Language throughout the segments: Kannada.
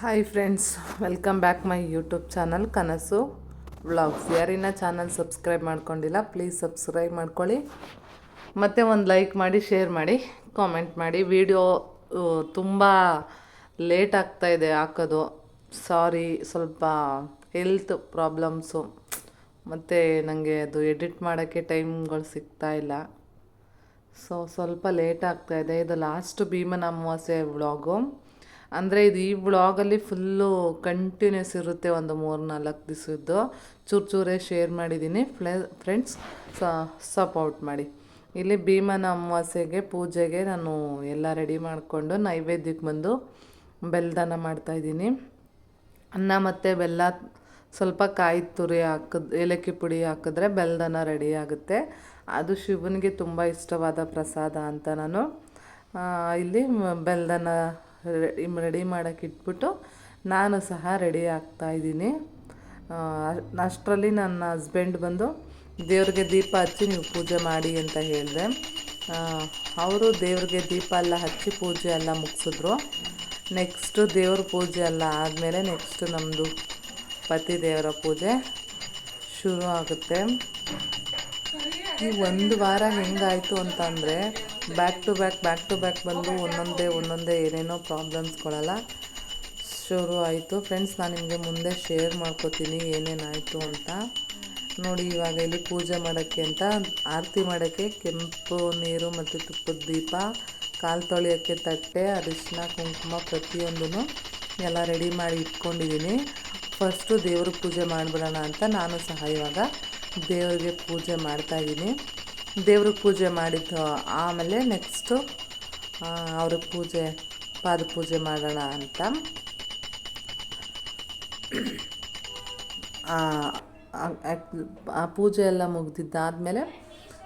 Hi friends welcome back my YouTube channel Kanasu vlogs ಯಾರಿನ channel subscribe ಮಾಡ್ಕೊಂಡಿಲ್ಲ ಪ್ಲೀಸ್ ಸಬ್ಸ್ಕ್ರೈಬ್ ಮಾಡ್ಕೊಳ್ಳಿ. ಮತ್ತು ಒಂದು ಲೈಕ್ ಮಾಡಿ ಶೇರ್ ಮಾಡಿ ಕಾಮೆಂಟ್ ಮಾಡಿ. ವಿಡಿಯೋ ತುಂಬ ಲೇಟ್ ಆಗ್ತಾ ಇದೆ ಹಾಕೋದು. ಸಾರಿ ಸ್ವಲ್ಪ ಹೆಲ್ತ್ ಪ್ರಾಬ್ಲಮ್ಸು ಮತ್ತು ನನಗೆ ಅದು ಎಡಿಟ್ ಮಾಡೋಕ್ಕೆ ಟೈಮ್ಗಳು ಸಿಗ್ತಾ ಇಲ್ಲ. ಸೊ ಸ್ವಲ್ಪ ಲೇಟ್ ಆಗ್ತಾ ಇದೆ. ಇದು ಲಾಸ್ಟ್ ಭೀಮನ ಅಮಾವಾಸ್ಯೆ ವ್ಲಾಗು ಅಂದರೆ ಇದು ಈ ಬ್ಲಾಗಲ್ಲಿ ಫುಲ್ಲು ಕಂಟಿನ್ಯೂಸ್ ಇರುತ್ತೆ ಒಂದು ಮೂರು ನಾಲ್ಕು ದಿವಸದ್ದು. ಚೂರು ಚೂರೇ ಶೇರ್ ಮಾಡಿದ್ದೀನಿ ಫ್ಲೆ ಫ್ರೆಂಡ್ಸ್ ಸಪೋರ್ಟ್ ಮಾಡಿ. ಇಲ್ಲಿ ಭೀಮನ ಅಮಾವಾಸ್ಯೆಗೆ ಪೂಜೆಗೆ ನಾನು ಎಲ್ಲ ರೆಡಿ ಮಾಡಿಕೊಂಡು ನೈವೇದ್ಯಕ್ಕೆ ಬಂದು ಬೆಲ್ಲದಾನ ಮಾಡ್ತಾಯಿದ್ದೀನಿ ಅನ್ನ ಮತ್ತು ಬೆಲ್ಲ ಸ್ವಲ್ಪ ಕಾಯಿ ತುರಿ ಹಾಕಿದ್, ಏಲಕ್ಕಿ ಪುಡಿ ಹಾಕಿದ್ರೆ ಬೆಲ್ಲದನ ರೆಡಿ ಆಗುತ್ತೆ. ಅದು ಶಿವನಿಗೆ ತುಂಬ ಇಷ್ಟವಾದ ಪ್ರಸಾದ ಅಂತ ನಾನು ಇಲ್ಲಿ ಮ- ಬೆಲ್ಲದನ್ನ ರೆಡಿ ಮಾಡೋಕ್ಕೆ ಇಟ್ಬಿಟ್ಟು ನಾನು ಸಹ ರೆಡಿ ಆಗ್ತಾ ಇದ್ದೀನಿ. ಅಷ್ಟರಲ್ಲಿ ನನ್ನ ಹಸ್ಬೆಂಡ್ ಬಂದು, ದೇವ್ರಿಗೆ ದೀಪ ಹಚ್ಚಿ ನೀವು ಪೂಜೆ ಮಾಡಿ ಅಂತ ಹೇಳಿದೆ. ಅವರು ದೇವ್ರಿಗೆ ದೀಪ ಎಲ್ಲ ಹಚ್ಚಿ ಪೂಜೆ ಎಲ್ಲ ಮುಗಿಸಿದ್ರು. ನೆಕ್ಸ್ಟು ದೇವ್ರ ಪೂಜೆ ಎಲ್ಲ ಆದಮೇಲೆ ನೆಕ್ಸ್ಟ್ ನಮ್ಮದು ಪತಿ ದೇವರ ಪೂಜೆ ಶುರು ಆಗುತ್ತೆ. ಈ ಒಂದು ವಾರ ಹೆಂಗಾಯಿತು ಅಂತಂದರೆ back to back back to back ಬಂದು ಒಂದೊಂದೇ ಒಂದೊಂದೇ ಏನೇನೋ ಪ್ರಾಬ್ಲಮ್ಸ್ಗಳೆಲ್ಲ ಶುರು ಆಯಿತು. ಫ್ರೆಂಡ್ಸ್ ನಾನು ನಿಮಗೆ ಮುಂದೆ ಶೇರ್ ಮಾಡ್ಕೋತೀನಿ ಏನೇನಾಯಿತು ಅಂತ. ನೋಡಿ ಇವಾಗ ಇಲ್ಲಿ ಪೂಜೆ ಮಾಡೋಕ್ಕೆ ಅಂತ, ಆರತಿ ಮಾಡೋಕ್ಕೆ ಕೆಂಪು ನೀರು ಮತ್ತು ತುಪ್ಪದ ದೀಪ, ಕಾಲು ತೊಳೆಯೋಕ್ಕೆ ತಟ್ಟೆ, ಅರಿಶಿನ, ಕುಂಕುಮ ಪ್ರತಿಯೊಂದೂ ಎಲ್ಲ ರೆಡಿ ಮಾಡಿ ಇಟ್ಕೊಂಡಿದ್ದೀನಿ. ಫಸ್ಟು ದೇವ್ರಿಗೆ ಪೂಜೆ ಮಾಡಿಬಿಡೋಣ ಅಂತ ನಾನು ಸಹ ಇವಾಗ ದೇವರಿಗೆ ಪೂಜೆ ಮಾಡ್ತಾಯಿದ್ದೀನಿ ದೇವ್ರಿಗೆ ಪೂಜೆ ಮಾಡಿದ್ದು ಆಮೇಲೆ ನೆಕ್ಸ್ಟು ಅವ್ರಿಗೆ ಪೂಜೆ ಪಾದ ಪೂಜೆ ಮಾಡೋಣ ಅಂತ. ಆ, ಪೂಜೆ ಎಲ್ಲ ಮುಗ್ದಿದ್ದಾದಮೇಲೆ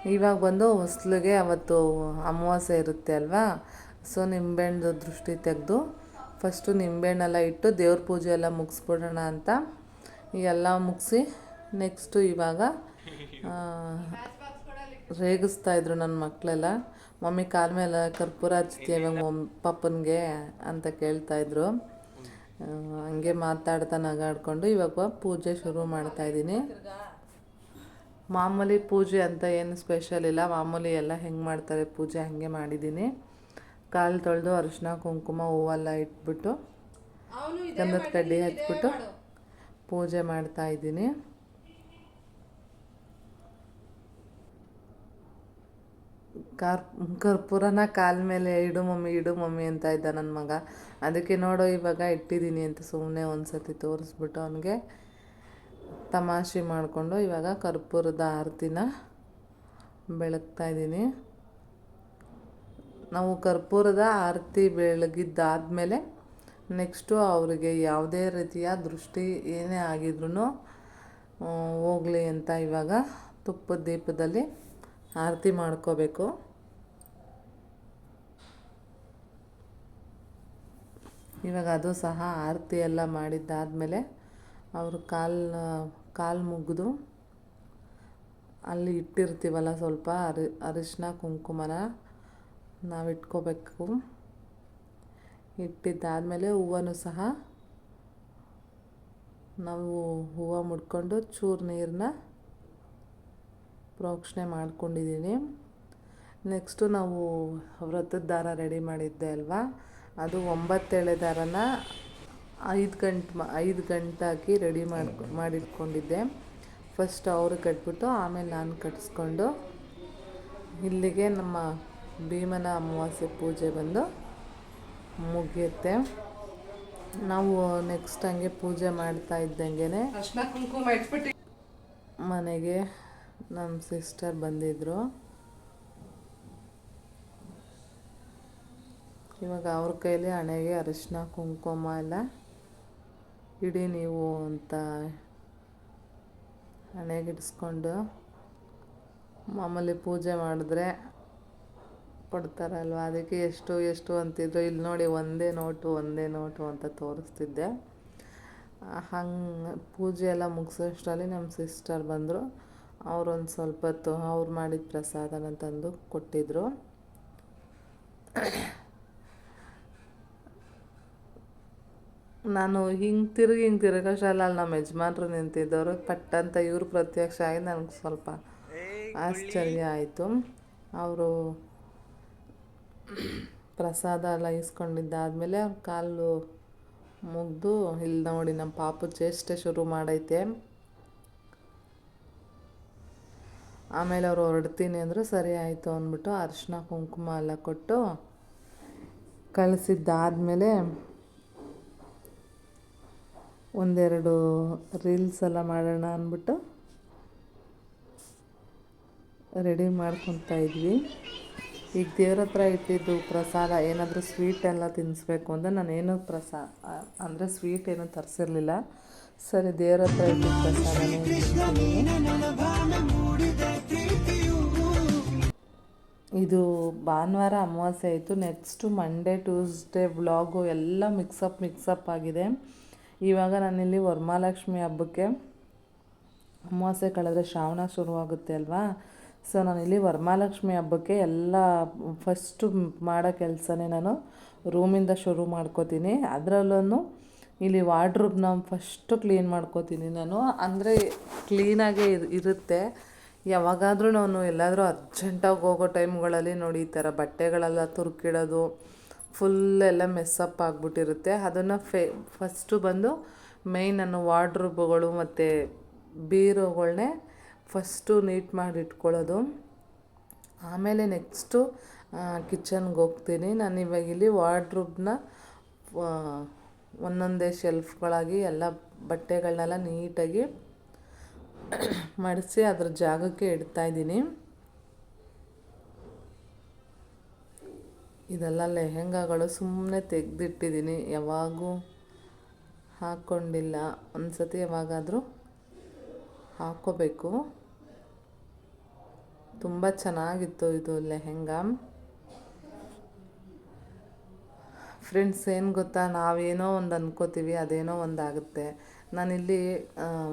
ಇವಾಗ ಬಂದು ಹೊಸ್ಲಿಗೆ ಅವತ್ತು ಅಮಾವಾಸ್ಯೆ ಇರುತ್ತೆ ಅಲ್ವಾ? ಸೊ ನಿಂಬೆಹಣ್ಣು ದೃಷ್ಟಿ ತೆಗೆದು ಫಸ್ಟು ನಿಂಬೆಹಣ್ಣೆಲ್ಲ ಇಟ್ಟು ದೇವ್ರ ಪೂಜೆ ಎಲ್ಲ ಮುಗಿಸ್ಬಿಡೋಣ ಅಂತ. ಎಲ್ಲ ಮುಗಿಸಿ ನೆಕ್ಸ್ಟು ಇವಾಗ ರೇಗಿಸ್ತಾ ಇದ್ರು ನನ್ನ ಮಕ್ಕಳೆಲ್ಲ ಮಮ್ಮಿ ಕಾಲ ಮೇಲೆ ಕರ್ಪೂರ ಹಚ್ತೀಯ ಮಮ್ ಪಪ್ಪನಿಗೆ ಅಂತ ಕೇಳ್ತಾಯಿದ್ರು ಇದ್ರು. ಹಂಗೆ ಮಾತಾಡ್ತಾ ನಗಾಡ್ಕೊಂಡು ಇವಾಗ ಪೂಜೆ ಶುರು ಮಾಡ್ತಾಯಿದ್ದೀನಿ ಮಾಮೂಲಿ ಪೂಜೆ ಅಂತ ಏನು ಸ್ಪೆಷಲ್ ಇಲ್ಲ. ಮಾಮೂಲಿ ಎಲ್ಲ ಹೆಂಗೆ ಮಾಡ್ತಾರೆ ಪೂಜೆ ಹಾಗೆ ಮಾಡಿದ್ದೀನಿ. ಕಾಲು ತೊಳೆದು ಅರಿಶಿನ ಕುಂಕುಮ ಹೂವೆಲ್ಲ ಇಟ್ಬಿಟ್ಟು ಗಂಧದ ಕಡ್ಡಿ ಹಚ್ಬಿಟ್ಟು ಪೂಜೆ ಮಾಡ್ತಾ ಕಾರ್, ಕರ್ಪೂರನ ಕಾಲ ಮೇಲೆ ಇಡು ಮಮ್ಮಿ ಇಡು ಮಮ್ಮಿ ಅಂತ ಇದ್ದ ನನ್ನ ಮಗ. ಅದಕ್ಕೆ ನೋಡು, ಇವಾಗ ಇಟ್ಟಿದ್ದೀನಿ ಅಂತ ಸುಮ್ಮನೆ ಒಂದು ಸತಿ ತೋರಿಸ್ಬಿಟ್ಟು ಅವನಿಗೆ ತಮಾಷೆ ಮಾಡಿಕೊಂಡು ಇವಾಗ ಕರ್ಪೂರದ ಆರತಿನ ಬೆಳಗ್ತಾ ಇದ್ದೀನಿ. ನಾವು ಕರ್ಪೂರದ ಆರತಿ ಬೆಳಗಿದ್ದಾದಮೇಲೆ ನೆಕ್ಸ್ಟು ಅವರಿಗೆ ಯಾವುದೇ ರೀತಿಯ ದೃಷ್ಟಿ ಏನೇ ಆಗಿದ್ರೂ ಹೋಗಲಿ ಅಂತ ಇವಾಗ ತುಪ್ಪದ ದೀಪದಲ್ಲಿ ಆರತಿ ಮಾಡ್ಕೋಬೇಕು. ಇವಾಗ ಅದು ಸಹ ಆರತಿ ಎಲ್ಲ ಮಾಡಿದ್ದಾದಮೇಲೆ ಅವರು ಕಾಲು ಕಾಲು ಮುಗಿದು ಅಲ್ಲಿ ಇಟ್ಟಿರ್ತೀವಲ್ಲ ಸ್ವಲ್ಪ ಅರಿ, ಅರಿಶಿನ, ಕುಂಕುಮನ ನಾವು ಇಟ್ಕೋಬೇಕು ಇಟ್ಟಿದ್ದಾದಮೇಲೆ ಹೂವನು ಸಹ ನಾವು ಹೂವು ಮುಡ್ಕೊಂಡು ಚೂರು ನೀರನ್ನ ಪ್ರೋಕ್ಷಣೆ ಮಾಡ್ಕೊಂಡಿದ್ದೀನಿ ನೆಕ್ಸ್ಟು ನಾವು ವ್ರತದ ದಾರ ರೆಡಿ ಮಾಡಿದ್ದೆ ಅಲ್ವಾ? ಅದು ಒಂಬತ್ತೇಳೆ ದಾರನ ಐದು ಗಂಟೆ ಐದು ಗಂಟೆ ಹಾಕಿ ರೆಡಿ ಮಾಡ್ಕೊ ಮಾಡಿಟ್ಕೊಂಡಿದ್ದೆ. ಫಸ್ಟ್ ಅವರು ಕಟ್ಬಿಟ್ಟು ಆಮೇಲೆ ನಾನು ಕಟ್ಸ್ಕೊಂಡು ಇಲ್ಲಿಗೆ ನಮ್ಮ ಭೀಮನ ಅಮಾವಾಸ್ಯೆ ಪೂಜೆ ಬಂದು ಮುಗಿಯುತ್ತೆ. ನಾವು ನೆಕ್ಸ್ಟ್ ಹಂಗೆ ಪೂಜೆ ಮಾಡ್ತಾ ಇದ್ದಂಗೆ ಮನೆಗೆ ನಮ್ಮ ಸಿಸ್ಟರ್ ಬಂದಿದ್ದರು ಇವಾಗ ಅವ್ರ ಕೈಲಿ ಹಣೆಗೆ ಅರಿಶಿನ ಕುಂಕುಮ ಎಲ್ಲ ಇಡೀ ನೀವು ಅಂತ ಹಣೆಗಿಡಿಸ್ಕೊಂಡು ಮಾಮೂಲಿ ಪೂಜೆ ಮಾಡಿದ್ರೆ ಕೊಡ್ತಾರಲ್ವ? ಅದಕ್ಕೆ ಎಷ್ಟು ಎಷ್ಟು ಅಂತಿದ್ರು, ಇಲ್ಲಿ ನೋಡಿ ಒಂದೇ ನೋಟು ಒಂದೇ ನೋಟು ಅಂತ ತೋರಿಸ್ತಿದ್ದೆ. ಹಂಗೆ ಪೂಜೆ ಎಲ್ಲ ಮುಗಿಸೋಷ್ಟರಲ್ಲಿ ನಮ್ಮ ಸಿಸ್ಟರ್ ಬಂದರು. ಅವರೊಂದು ಸ್ವಲ್ಪ ಹೊತ್ತು ಅವ್ರು ಮಾಡಿದ ಪ್ರಸಾದನ ತಂದು ಕೊಟ್ಟಿದ್ದರು ನಾನು ಹಿಂಗೆ ತಿರುಗಿ ಹಿಂಗೆ ತಿರುಗೋಷ್ಟರಲ್ಲಿ ನಮ್ಮ ಯಜಮಾನ್ರು ನಿಂತಿದ್ದವರು ಪಟ್ಟಂತ ಇವರು ಪ್ರತ್ಯಕ್ಷ ಆಗಿ ನನಗೆ ಸ್ವಲ್ಪ ಆಶ್ಚರ್ಯ ಆಯಿತು. ಅವರು ಪ್ರಸಾದ ಎಲ್ಲ ಇಸ್ಕೊಂಡಿದ್ದಾದಮೇಲೆ ಅವ್ರ ಕಾಲು ಮುಗ್ದು ಇಲ್ಲಿ ನೋಡಿ ನಮ್ಮ ಪಾಪು ಚೇಷ್ಟೆ ಶುರು ಮಾಡೈತೆ. ಆಮೇಲೆ ಅವರು ಹೊರಡ್ತೀನಿ ಅಂದರು ಸರಿ ಆಯಿತು ಅಂದ್ಬಿಟ್ಟು ಅರಿಶಿನ ಕುಂಕುಮ ಎಲ್ಲ ಕೊಟ್ಟು ಕಳಿಸಿದ್ದಾದಮೇಲೆ ಒಂದೆರಡು ರೀಲ್ಸ್ ಎಲ್ಲ ಮಾಡೋಣ ಅಂದ್ಬಿಟ್ಟು ರೆಡಿ ಮಾಡ್ಕೊತಾ ಇದ್ವಿ. ಈಗ ದೇವ್ರ ಹತ್ರ ಇಟ್ಟಿದ್ದು ಪ್ರಸಾದ, ಏನಾದರೂ ಸ್ವೀಟ್ ಎಲ್ಲ ತಿನ್ನಿಸ್ಬೇಕು ಅಂದರೆ ನಾನೇನು ಪ್ರಸಾ ಅಂದರೆ ಸ್ವೀಟ್ ಏನೂ ತರಿಸಿರ್ಲಿಲ್ಲ. ಸರಿ, ದೇವ್ರ ಹತ್ರ ಇಟ್ಟಿದ್ದು ಪ್ರಸಾದ ಇದು ಭಾನುವಾರ ಅಮಾವಾಸ್ಯೆ ಆಯಿತು. ನೆಕ್ಸ್ಟು ಮಂಡೇ ಟ್ಯೂಸ್ಡೇ ವ್ಲಾಗು ಎಲ್ಲ ಮಿಕ್ಸಪ್ ಮಿಕ್ಸಪ್ ಆಗಿದೆ. ಇವಾಗ ನಾನಿಲ್ಲಿ ವರಮಹಾಲಕ್ಷ್ಮಿ ಹಬ್ಬಕ್ಕೆ ಅಮಾವಾಸ್ಯೆ ಕಳೆದ್ರೆ ಶ್ರಾವಣ ಶುರುವಾಗುತ್ತೆ ಅಲ್ವಾ? ಸೊ ನಾನಿಲ್ಲಿ ವರಮಹಾಲಕ್ಷ್ಮಿ ಹಬ್ಬಕ್ಕೆ ಎಲ್ಲ ಫಸ್ಟು ಮಾಡೋ ಕೆಲಸನೇ ನಾನು ರೂಮಿಂದ ಶುರು ಮಾಡ್ಕೋತೀನಿ. ಅದರಲ್ಲೂ ಇಲ್ಲಿ ವಾರ್ಡ್ರೂಬ್ನ ಫಸ್ಟು ಕ್ಲೀನ್ ಮಾಡ್ಕೋತೀನಿ ನಾನು. ಅಂದರೆ ಕ್ಲೀನಾಗೇ ಇರ್, ಇರುತ್ತೆ. ಯಾವಾಗಾದರೂ ನಾನು ಎಲ್ಲಾದರೂ ಅರ್ಜೆಂಟಾಗಿ ಹೋಗೋ ಟೈಮ್ಗಳಲ್ಲಿ ನೋಡಿ ಈ ಥರ ಬಟ್ಟೆಗಳೆಲ್ಲ ತುರುಕಿಡೋದು ಫುಲ್ ಎಲ್ಲ ಮೆಸ್ಸಪ್ ಆಗಿಬಿಟ್ಟಿರುತ್ತೆ. ಅದನ್ನು ಫೇ ಫಸ್ಟು ಬಂದು ಮೇಯ್ನ್ ನಾನು ವಾರ್ಡ್ರೂಬ್ಗಳು ಮತ್ತು ಬೀರುಗಳನ್ನೇ ಫಸ್ಟು ನೀಟ್ ಮಾಡಿ ಇಟ್ಕೊಳ್ಳೋದು. ಆಮೇಲೆ ನೆಕ್ಸ್ಟು ಕಿಚನ್ಗೆ ಹೋಗ್ತೀನಿ. ನಾನು ಇವಾಗ ಇಲ್ಲಿ ವಾರ್ಡ್ರೂಬ್ನ ಒಂದೊಂದೇ ಶೆಲ್ಫ್ಗಳಾಗಿ ಎಲ್ಲ ಬಟ್ಟೆಗಳನ್ನೆಲ್ಲ ನೀಟಾಗಿ ಮಡಿಸಿ ಅದ್ರ ಜಾಗಕ್ಕೆ ಇಡ್ತಾ ಇದೆಲ್ಲ ಲೆಹೆಂಗಾಗಳು ಸುಮ್ಮನೆ ತೆಗೆದಿಟ್ಟಿದ್ದೀನಿ ಯಾವಾಗೂ ಹಾಕ್ಕೊಂಡಿಲ್ಲ ಒಂದು ಸತಿ ಯಾವಾಗಾದರೂ ಹಾಕ್ಕೋಬೇಕು ತುಂಬ ಚೆನ್ನಾಗಿತ್ತು ಇದು ಲೆಹೆಂಗಾ. ಫ್ರೆಂಡ್ಸ್, ಏನು ಗೊತ್ತಾ? ನಾವೇನೋ ಒಂದು ಅಂದ್ಕೋತೀವಿ ಅದೇನೋ ಒಂದಾಗುತ್ತೆ. ನಾನಿಲ್ಲಿ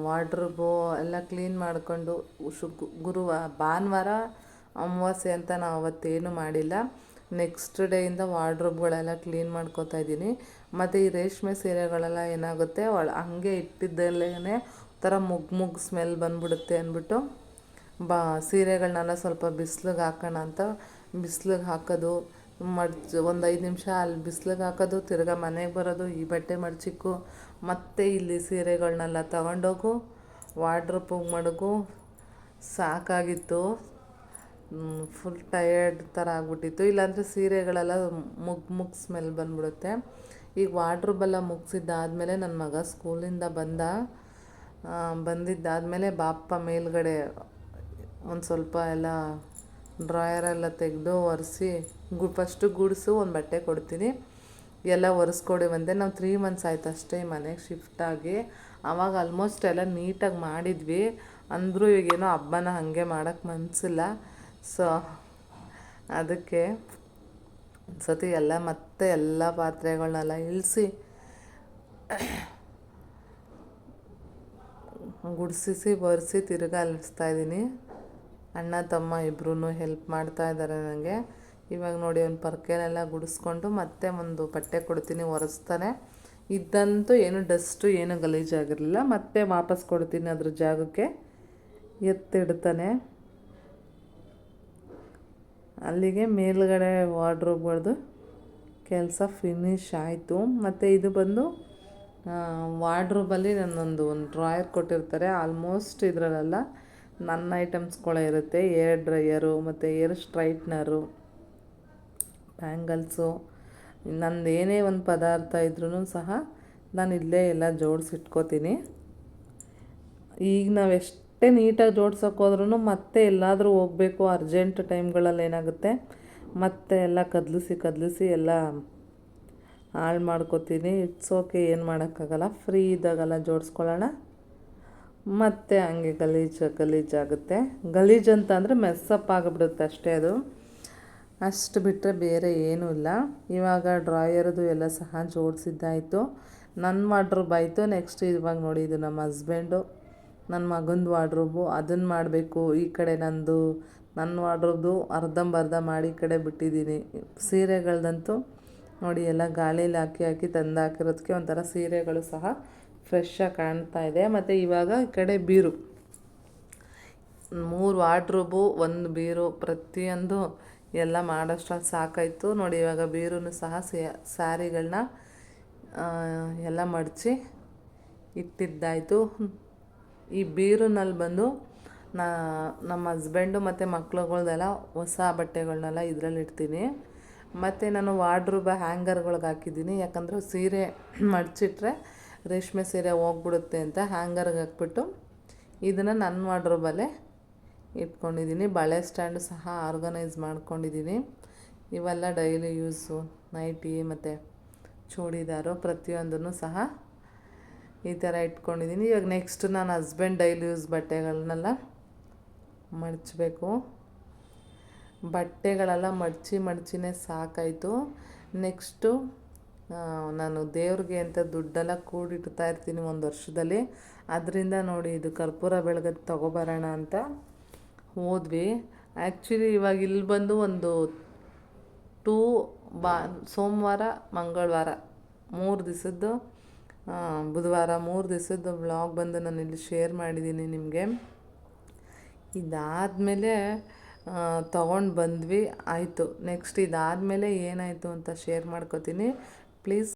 ವಾರ್ಡ್ರೋಬು ಎಲ್ಲ ಕ್ಲೀನ್ ಮಾಡಿಕೊಂಡು ಶುಕ್ ಗುರುವಾರ ಭಾನುವಾರ ಅಮಾವಾಸ್ಯೆ ಅಂತ ನಾವು ಅವತ್ತೇನು ಮಾಡಿಲ್ಲ. ನೆಕ್ಸ್ಟ್ ಡೇಯಿಂದ ವಾರ್ಡ್ರೋಬ್ಗಳೆಲ್ಲ ಕ್ಲೀನ್ ಮಾಡ್ಕೋತಾ ಇದ್ದೀನಿ. ಮತ್ತು ಈ ರೇಷ್ಮೆ ಸೀರೆಗಳೆಲ್ಲ ಏನಾಗುತ್ತೆ? ಒಳ ಹಂಗೆ ಇಟ್ಟಿದ್ದಲ್ಲೇ ಥರ ಮುಗ್ ಮುಗ್ ಸ್ಮೆಲ್ ಬಂದ್ಬಿಡುತ್ತೆ ಅಂದ್ಬಿಟ್ಟು, ಬಾ ಸೀರೆಗಳನ್ನೆಲ್ಲ ಸ್ವಲ್ಪ ಬಿಸ್ಲಿಗೆ ಹಾಕೋಣ ಅಂತ ಬಿಸಿಲಿಗೆ ಹಾಕೋದು, ಮಡ್ಚ್ ಒಂದು ಐದು ನಿಮಿಷ ಅಲ್ಲಿ ಬಿಸ್ಲಿಗೆ ಹಾಕೋದು, ತಿರ್ಗಾ ಮನೆಗೆ ಬರೋದು, ಈ ಬಟ್ಟೆ ಮಡ್ಚಿಕ್ಕು, ಮತ್ತೆ ಇಲ್ಲಿ ಸೀರೆಗಳನ್ನೆಲ್ಲ ತಗೊಂಡೋಗು ವಾರ್ಡ್ರೋಪಿಗೆ ಮಡಗು, ಸಾಕಾಗಿತ್ತು. ಫುಲ್ ಟಯರ್ಡ್ ಥರ ಆಗ್ಬಿಟ್ಟಿತ್ತು. ಇಲ್ಲಾಂದರೆ ಸೀರೆಗಳೆಲ್ಲ ಮುಗ್ ಮುಗ್ ಸ್ಮೆಲ್ ಬಂದ್ಬಿಡುತ್ತೆ. ಈಗ ವಾರ್ಡ್ರೋಬೆಲ್ಲ ಮುಗಿಸಿದ್ದಾದಮೇಲೆ ನನ್ನ ಮಗ ಸ್ಕೂಲಿಂದ ಬಂದ ಬಂದಿದ್ದಾದಮೇಲೆ ಬಾಪ್ಪ ಮೇಲ್ಗಡೆ ಒಂದು ಸ್ವಲ್ಪ ಎಲ್ಲ ಡ್ರಾಯರೆಲ್ಲ ತೆಗೆದು ಒರೆಸಿ, ಗು ಫಸ್ಟು ಗುಡಿಸು ಒಂದು ಬಟ್ಟೆ ಕೊಡ್ತೀನಿ. ಎಲ್ಲ ಒರೆಸ್ಕೊಡಿ ಬಂದೆ ನಾವು ತ್ರೀ ಮಂತ್ಸ್ ಆಯ್ತು ಅಷ್ಟೇ ಮನೆಗೆ ಶಿಫ್ಟ್ ಆಗಿ. ಆವಾಗ ಆಲ್ಮೋಸ್ಟ್ ಎಲ್ಲ ನೀಟಾಗಿ ಮಾಡಿದ್ವಿ. ಅಂದರೂ ಈಗೇನೋ ಹಬ್ಬನ ಹಾಗೆ ಮಾಡೋಕ್ಕೆ ಮನಸ್ಸಿಲ್ಲ ಸೊ ಅದಕ್ಕೆ ಸತಿ ಎಲ್ಲ ಮತ್ತೆ ಎಲ್ಲ ಪಾತ್ರೆಗಳನ್ನೆಲ್ಲ ಇಳಿಸಿ ಗುಡಿಸಿ ಒರೆಸಿ ತಿರ್ಗಾ ಅಲ್ಲಿಸ್ತಾ ಇದ್ದೀನಿ. ಅಣ್ಣ, ತಮ್ಮ ಇಬ್ಬರೂ ಹೆಲ್ಪ್ ಮಾಡ್ತಾ ಇದ್ದಾರೆ ನನಗೆ ಇವಾಗ ನೋಡಿ ಒಂದು ಪರ್ಕೆನೆಲ್ಲ ಗುಡಿಸ್ಕೊಂಡು ಮತ್ತೆ ಒಂದು ಬಟ್ಟೆ ಕೊಡ್ತೀನಿ, ಒರೆಸ್ತಾನೆ. ಇದ್ದಂತೂ ಏನು ಡಸ್ಟು, ಏನು ಗಲೀಜಾಗಿರಲಿಲ್ಲ ಮತ್ತೆ ವಾಪಸ್ ಕೊಡ್ತೀನಿ ಅದ್ರ ಜಾಗಕ್ಕೆ. ಎತ್ತಿಡ್ತಾನೆ. ಅಲ್ಲಿಗೆ ಮೇಲ್ಗಡೆ ವಾರ್ಡ್ರೋಬ್ಗಳದ್ದು ಕೆಲಸ ಫಿನಿಶ್ ಆಯಿತು. ಮತ್ತು ಇದು ಬಂದು ವಾರ್ಡ್ರೋಬಲ್ಲಿ ನನ್ನೊಂದು ಒಂದು ಡ್ರಾಯರ್ ಕೊಟ್ಟಿರ್ತಾರೆ. ಆಲ್ಮೋಸ್ಟ್ ಇದರಲ್ಲೆಲ್ಲ ನನ್ನ ಐಟಮ್ಸ್ಗಳೇ ಇರುತ್ತೆ. ಏರ್ ಡ್ರೈಯರು, ಮತ್ತು ಏರ್ ಸ್ಟ್ರೈಟ್ನರು, ಬ್ಯಾಂಗಲ್ಸು, ನಂದು ಏನೇ ಒಂದು ಪದಾರ್ಥ ಇದ್ರೂ ಸಹ ನಾನು ಇಲ್ಲೇ ಎಲ್ಲ ಜೋಡಿಸಿಟ್ಕೋತೀನಿ. ಈಗ ನಾವು ಎಷ್ಟೇ ನೀಟಾಗಿ ಜೋಡ್ಸೋಕೆ ಹೋದ್ರೂ ಮತ್ತೆ ಎಲ್ಲಾದರೂ ಹೋಗಬೇಕು, ಅರ್ಜೆಂಟ್ ಟೈಮ್ಗಳಲ್ಲಿ ಏನಾಗುತ್ತೆ? ಮತ್ತೆ ಎಲ್ಲ ಕದಲಿಸಿ ಕದಲಿಸಿ ಎಲ್ಲ ಹಾಳು ಮಾಡ್ಕೋತೀನಿ. ಇಟ್ಸ್ ಓಕೆ ಏನು ಮಾಡೋಕ್ಕಾಗಲ್ಲ. ಫ್ರೀ ಇದ್ದಾಗೆಲ್ಲ ಜೋಡಿಸ್ಕೊಳ್ಳೋಣ. ಮತ್ತು ಹಂಗೆ ಗಲೀಜು ಗಲೀಜಾಗುತ್ತೆ ಗಲೀಜು ಅಂತ ಅಂದರೆ ಮೆಸ್ಸಪ್ ಆಗಿಬಿಡುತ್ತೆ ಅಷ್ಟೇ ಅದು. ಅಷ್ಟು ಬಿಟ್ಟರೆ ಬೇರೆ ಏನೂ ಇಲ್ಲ. ಇವಾಗ ಡ್ರಾಯರ್ದು ಎಲ್ಲ ಸಹ ಜೋಡಿಸಿದ್ದಾಯಿತು. ನನ್ನ ವಾಡ್ರೋಬ್ ಆಯಿತು ನೆಕ್ಸ್ಟ್ ಇವಾಗ ನೋಡಿ ಇದು ನಮ್ಮ ಹಸ್ಬೆಂಡು ನನ್ನ ಮಗಂದು ವಾಡ್ರೋಬು ಅದನ್ನು ಮಾಡಬೇಕು. ಈ ಕಡೆ ನಂದು ನನ್ನ ವಾಡ್ರೋಬ್ದು ಅರ್ಧಂಬರ್ಧ ಮಾಡಿ ಈ ಕಡೆ ಬಿಟ್ಟಿದ್ದೀನಿ ಸೀರೆಗಳ್ದಂತೂ ನೋಡಿ ಎಲ್ಲ ಗಾಳಿಯಲ್ಲಿ ಹಾಕಿ ಹಾಕಿ ತಂದು ಹಾಕಿರೋದಕ್ಕೆ ಒಂಥರ ಸೀರೆಗಳು ಸಹ ಫ್ರೆಶ್ಶಾಗಿ ಕಾಣ್ತಾ ಇದೆ. ಮತ್ತು ಇವಾಗ ಈ ಕಡೆ ಬೀರು. ಮೂರು ವಾಡ್ರೋಬು ಒಂದು ಬೀರು. ಪ್ರತಿಯೊಂದು ಎಲ್ಲ ಮಾಡೋಷ್ಟು ಸಾಕಾಯಿತು. ನೋಡಿ ಇವಾಗ ಬೀರೂ ಸಹ ಸ್ಯಾರಿಗಳನ್ನ ಎಲ್ಲ ಮಡಚಿ ಇಟ್ಟಿದ್ದಾಯಿತು. ಈ ಬೀರುನಲ್ಲಿ ಬಂದು ನಾ ನಮ್ಮ ಹಸ್ಬೆಂಡು ಮತ್ತು ಮಕ್ಳುಗಳ್ದೆಲ್ಲ ಹೊಸ ಬಟ್ಟೆಗಳನ್ನೆಲ್ಲ ಇದರಲ್ಲಿ ಇಡ್ತೀನಿ. ಮತ್ತು ನಾನು ವಾರ್ಡ್ರೂಬ ಹ್ಯಾಂಗರ್ಗಳ್ಗೆ ಹಾಕಿದ್ದೀನಿ. ಯಾಕಂದರೆ ಸೀರೆ ಮಡಚಿಟ್ರೆ ರೇಷ್ಮೆ ಸೀರೆ ಹೋಗ್ಬಿಡುತ್ತೆ ಅಂತ ಹ್ಯಾಂಗರ್ಗೆ ಹಾಕ್ಬಿಟ್ಟು ಇದನ್ನು ನನ್ನ ವಾರ್ಡ್ರೂಬಲ್ಲೇ ಇಟ್ಕೊಂಡಿದ್ದೀನಿ. ಬಳೆ ಸ್ಟ್ಯಾಂಡು ಸಹ ಆರ್ಗನೈಸ್ ಮಾಡ್ಕೊಂಡಿದ್ದೀನಿ. ಇವೆಲ್ಲ ಡೈಲಿ ಯೂಸು ನೈಟಿ ಮತ್ತು ಚೂಡಿದಾರು ಪ್ರತಿಯೊಂದನ್ನು ಸಹ ಈ ಥರ ಇಟ್ಕೊಂಡಿದ್ದೀನಿ. ಇವಾಗ ನೆಕ್ಸ್ಟ್ ನಾನು ಹಸ್ಬೆಂಡ್ ಡೈಲಿ ಯೂಸ್ ಬಟ್ಟೆಗಳನ್ನೆಲ್ಲ ಮಡಚಬೇಕು. ಬಟ್ಟೆಗಳೆಲ್ಲ ಮಡಚಿ ಮಡಚಿನೇ ಸಾಕಾಯಿತು. ನೆಕ್ಸ್ಟು ನಾನು ದೇವ್ರಿಗೆ ಅಂತ ದುಡ್ಡೆಲ್ಲ ಕೂಡಿಡ್ತಾ ಇರ್ತೀನಿ ಒಂದು ವರ್ಷದಲ್ಲಿ. ಅದರಿಂದ ನೋಡಿ ಇದು ಕರ್ಪೂರ ಬೆಳಗದ ತೊಗೊಬರೋಣ ಅಂತ ಹೋದ್ವಿ. ಆ್ಯಕ್ಚುಲಿ ಇವಾಗ ಇಲ್ಲಿ ಬಂದು ಒಂದು ಟೂ ಬಾ, ಸೋಮವಾರ, ಮಂಗಳವಾರ, ಮೂರು ದಿವಸದ್ದು ಬುಧವಾರ ಮೂರು ದಿವಸದ ಬ್ಲಾಗ್ ಬಂದು ನಾನು ಇಲ್ಲಿ ಶೇರ್ ಮಾಡಿದ್ದೀನಿ ನಿಮಗೆ. ಇದಾದಮೇಲೆ ತಗೊಂಡು ಬಂದ್ವಿ. ಆಯಿತು. ನೆಕ್ಸ್ಟ್ ಇದಾದಮೇಲೆ ಏನಾಯಿತು ಅಂತ ಶೇರ್ ಮಾಡ್ಕೋತೀನಿ. ಪ್ಲೀಸ್